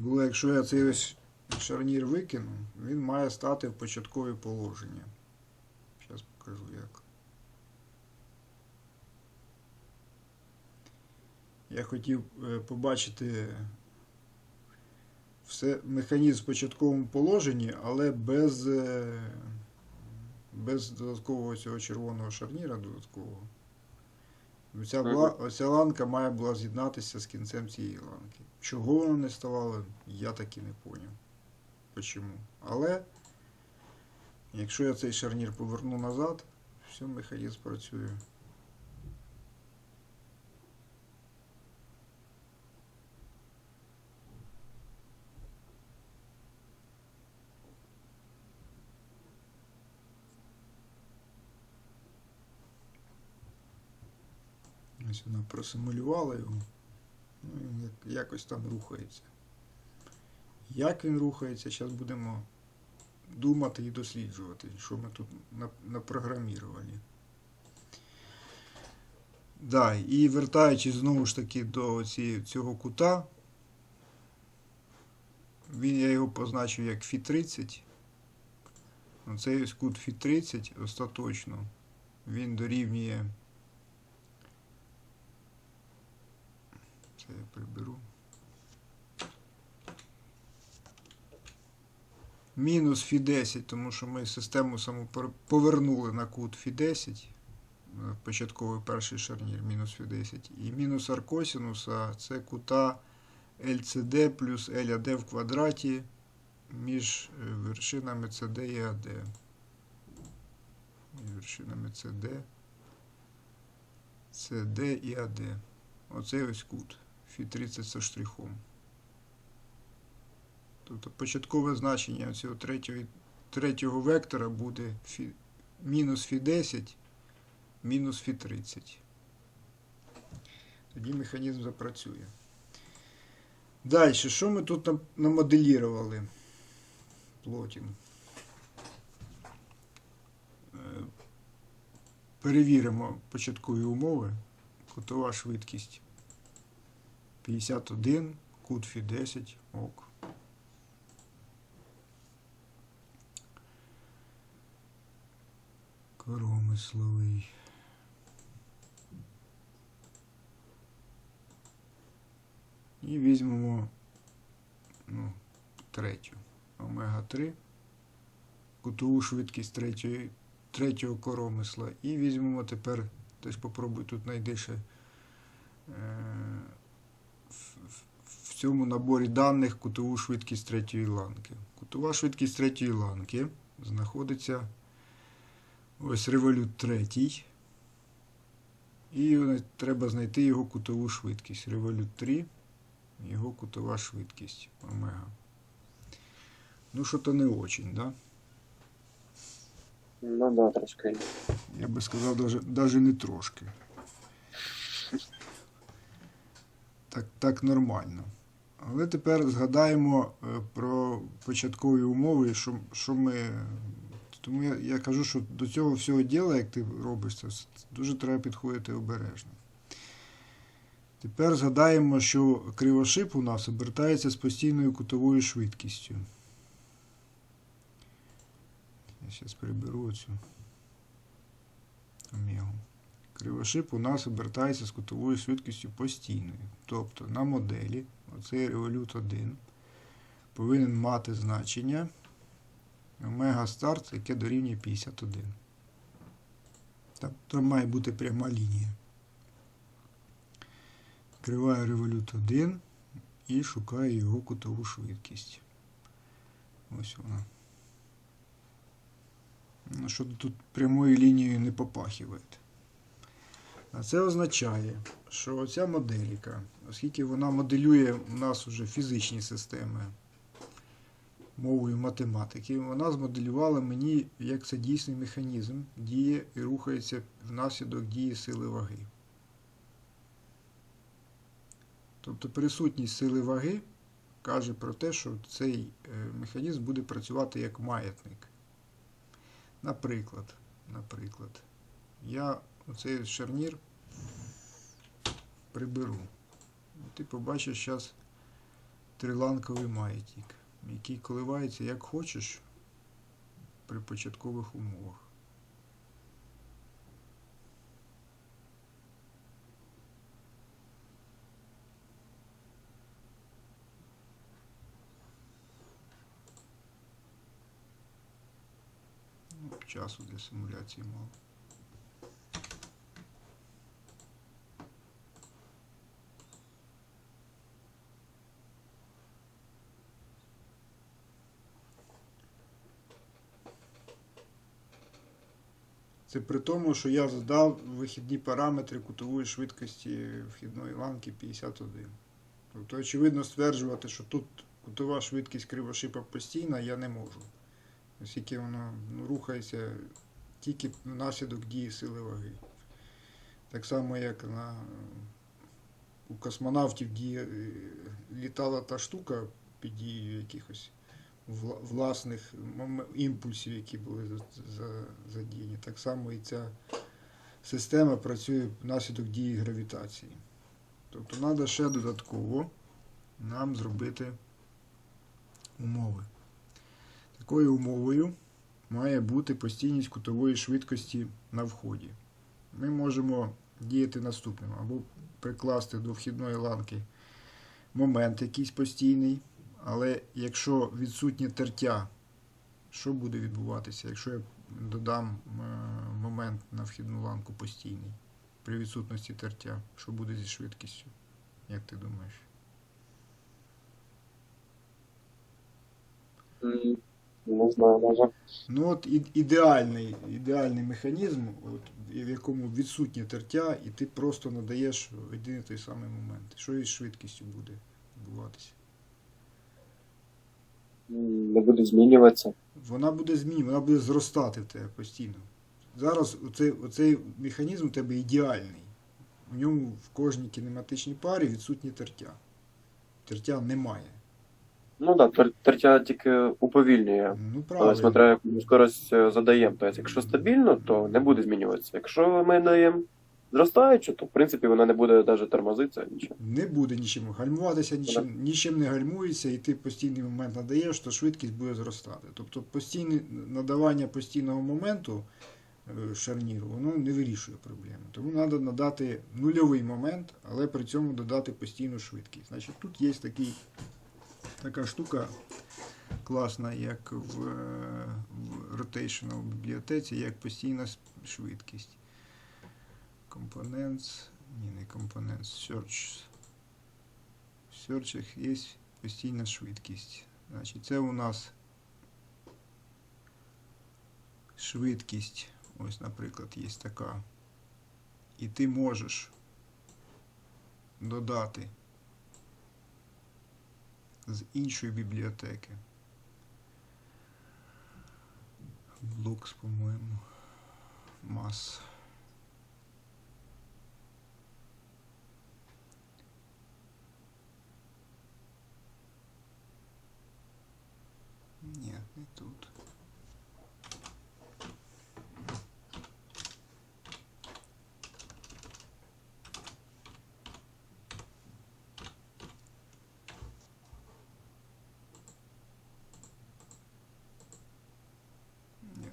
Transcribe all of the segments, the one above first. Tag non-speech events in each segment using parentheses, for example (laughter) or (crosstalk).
було, якщо я цей ось шарнір викину, він має стати в початкове положення. Зараз покажу як. Я хотів е, побачити все, механізм в початковому положенні, але без, е, без додаткового цього червоного шарніра додаткового. Оця, бла, оця ланка має була з'єднатися з кінцем цієї ланки. Чого воно не ставало, я так і не поняв. Почому. Але, якщо я цей шарнір поверну назад, все, механізм працює. Ось вона просимулювала його. Ну, він якось там рухається. Як він рухається, зараз будемо думати і досліджувати, що ми тут на- напрограмірували. Да, і вертаючись знову ж таки до ці, цього кута, він, я його позначив як фі 30. Оцей ось кут фі 30 остаточно. Він дорівнює. Це я приберу. Мінус фі 10, тому що ми систему саму повернули на кут фі 10. е, Початковий перший шарнір мінус фі 10. І мінус аркосінуса це кута LCD плюс LAD в квадраті між е, вершинами CD і AD. Між вершинами CD, CD і AD. Оцей ось кут. Фі 30 со штрихом. Тобто початкове значення цього третього, третього вектора буде фі, мінус фі 10, мінус фі 30. Тоді механізм запрацює. Далі, що ми тут намоделірували? Плотін. Е, Перевіримо початкові умови. Кутова швидкість 51, кут фі 10, ок. Коромисловий. І візьмемо ну, третю. Омега 3. Кутову швидкість третьої, третього коромисла. І візьмемо тепер, теж попробуй тут знайди е, в цьому наборі даних кутову швидкість третьої ланки. Кутова швидкість третьої ланки знаходиться ось револют третій. І треба знайти його кутову швидкість. Револют 3, його кутова швидкість омега. Ну, що то не очень, да? Ну да, трошки. Я би сказав, даже, даже не трошки. Так, так нормально. Але тепер згадаємо е, про початкові умови, що, що ми. Тому я, я кажу, що до цього всього діла, як ти робиш це, дуже треба підходити обережно. Тепер згадаємо, що кривошип у нас обертається з постійною кутовою швидкістю. Я зараз приберу цю омегу. Кривошип у нас обертається з кутовою швидкістю постійною. Тобто на моделі оцей револют 1 повинен мати значення омега старт, яке дорівнює 51. Там, там має бути пряма лінія. Відкриваю револют 1 і шукаю його кутову швидкість. Ось вона. Ну, що тут прямою лінією не попахиває. Це означає, що ця моделька, оскільки вона моделює у нас уже фізичні системи мовою математики, вона змоделювала мені, як це дійсний механізм діє і рухається внаслідок дії сили ваги. Тобто присутність сили ваги каже про те, що цей е, механізм буде працювати як маятник. Наприклад, наприклад, я оцей шарнір приберу. Ти побачиш зараз триланковий маятник, який коливається як хочеш при початкових умовах. Ну, часу для симуляції мало. При тому, що я задав вихідні параметри кутової швидкості вхідної ланки 51. Тобто, очевидно, стверджувати, що тут кутова швидкість кривошипа постійна, я не можу. Оскільки воно ну, рухається тільки внаслідок дії сили ваги. Так само, як на, у космонавтів діє, е, літала та штука під дією якихось власних імпульсів, які були за- за- задіяні. Так само і ця система працює внаслідок дії гравітації. Тобто треба ще додатково нам зробити умови. Такою умовою має бути постійність кутової швидкості на вході. Ми можемо діяти наступним, або прикласти до вхідної ланки момент якийсь постійний, але якщо відсутнє тертя, що буде відбуватися, якщо я додам е, момент на вхідну ланку постійний при відсутності тертя, що буде зі швидкістю? Як ти думаєш? Не знаю, може. Ну от ідеальний, ідеальний механізм, от, в якому відсутнє тертя, і ти просто надаєш один і той самий момент. Що із швидкістю буде відбуватися? Не буде змінюватися. Вона буде змінювати, вона буде зростати в тебе постійно. Зараз оцей, оцей механізм у тебе ідеальний. У ньому в кожній кінематичній парі відсутнє тертя. Тертя немає. Ну так, да, тертя тільки уповільнює. Ну, Але смотря яку скорость е, задаємо. Тобто, якщо стабільно, то не буде змінюватися. Якщо ми даємо зростаючу, то в принципі вона не буде навіть тормозитися, нічого. Не буде нічим гальмуватися, нічим, нічим не гальмується, і ти постійний момент надаєш, то швидкість буде зростати. Тобто постійне надавання постійного моменту е, шарніру, воно не вирішує проблеми. Тому треба надати нульовий момент, але при цьому додати постійну швидкість. Значить, тут є такий, така штука класна, як в, е, в rotational бібліотеці, як постійна швидкість. Components, ні, не Components, Search. В серчах є постійна швидкість. Значить, це у нас швидкість, ось, наприклад, є така. І ти можеш додати з іншої бібліотеки. Блокс, по-моєму. Мас. Не тут.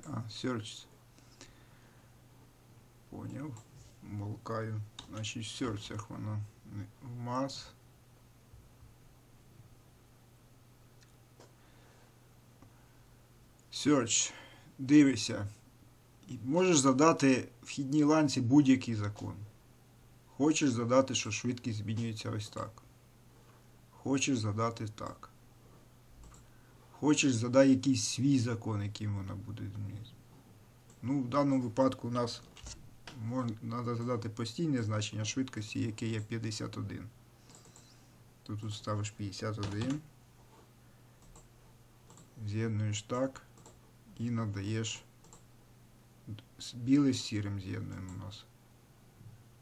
А, search. Поняв. Молкаю. Значить, в серцях воно. В. Search. Дивишся. І можеш задати вхідній ланці будь-який закон. Хочеш задати, що швидкість змінюється ось так. Хочеш задати так. Хочеш задай якийсь свій закон, яким вона буде змінюватися. Ну, в даному випадку у нас треба задати постійне значення швидкості, яке є 51. То тут ставиш 51. З'єднуєш так і надаєш білий з сірим з'єднуємо у нас.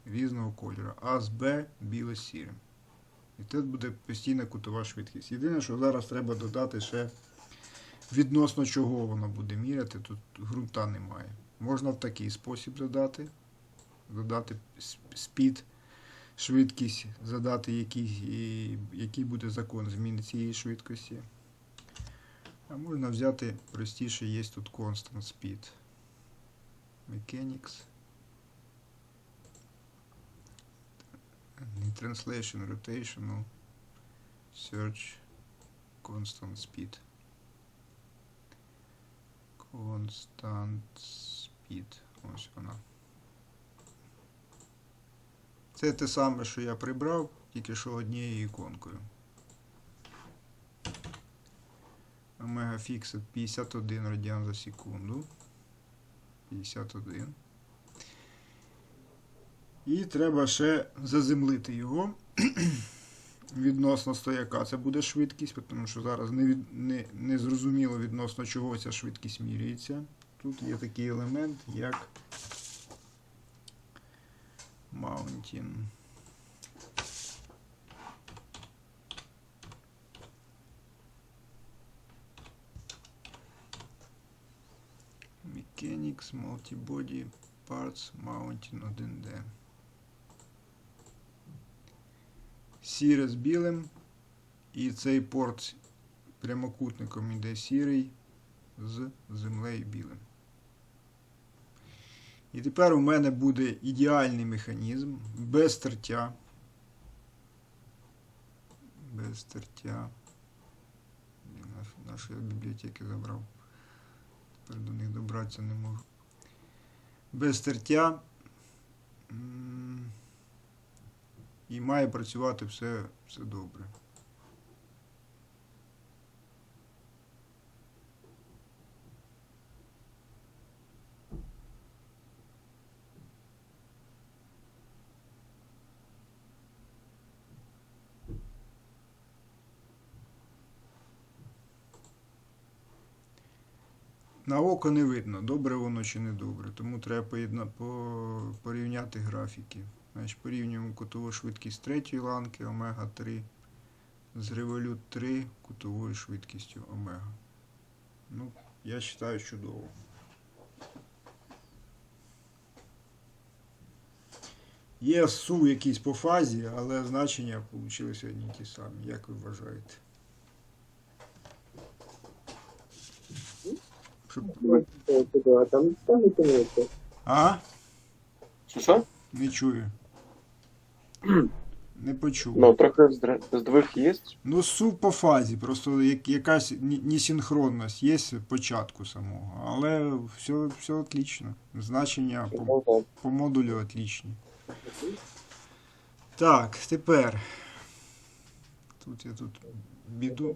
Різного кольору. А з Б біле з сірим. І тут буде постійна кутова швидкість. Єдине, що зараз треба додати ще відносно чого воно буде міряти, тут ґрунта немає. Можна в такий спосіб додати. Додати спід швидкість, задати який, який буде закон зміни цієї швидкості. А можна взяти простіше, є тут constant speed. Mechanics. Translation, rotational, search, constant speed. Constant speed. Ось вона. Це те саме, що я прибрав, тільки що однією іконкою. Омега фіксит 51 радіан за секунду. 51. І треба ще заземлити його (clears throat) відносно стояка. Це буде швидкість, тому що зараз не, від, не, не зрозуміло відносно чого ця швидкість міряється. Тут є такий елемент, як Mountain. Mechanics, Multibody, Parts, Mountain 1D. Сіре з білим. І цей порт прямокутником іде сірий з землею білим. І тепер у мене буде ідеальний механізм без тертя. Без тертя. Я бібліотеки забрав. Тепер до них добратися не можу. Без тертя. І має працювати все, все добре. На око не видно, добре воно чи не добре, тому треба поєдна, по, порівняти графіки. Значить, порівнюємо кутову швидкість третьої ланки омега 3 з револют 3 кутовою швидкістю омега. Ну, я вважаю чудово. Є су якісь по фазі, але значення вийшли одні ті самі. Як ви вважаєте? Щоб... А там ставите мені А? Що що? Не чую. Не почув. Ну, трохи здвиг є. Ну, су по фазі, просто як, якась ні- несинхронність є в початку самого, але все, все отлично. Значення по, Ну, по модулю отличні. Так, тепер. Тут я тут біду.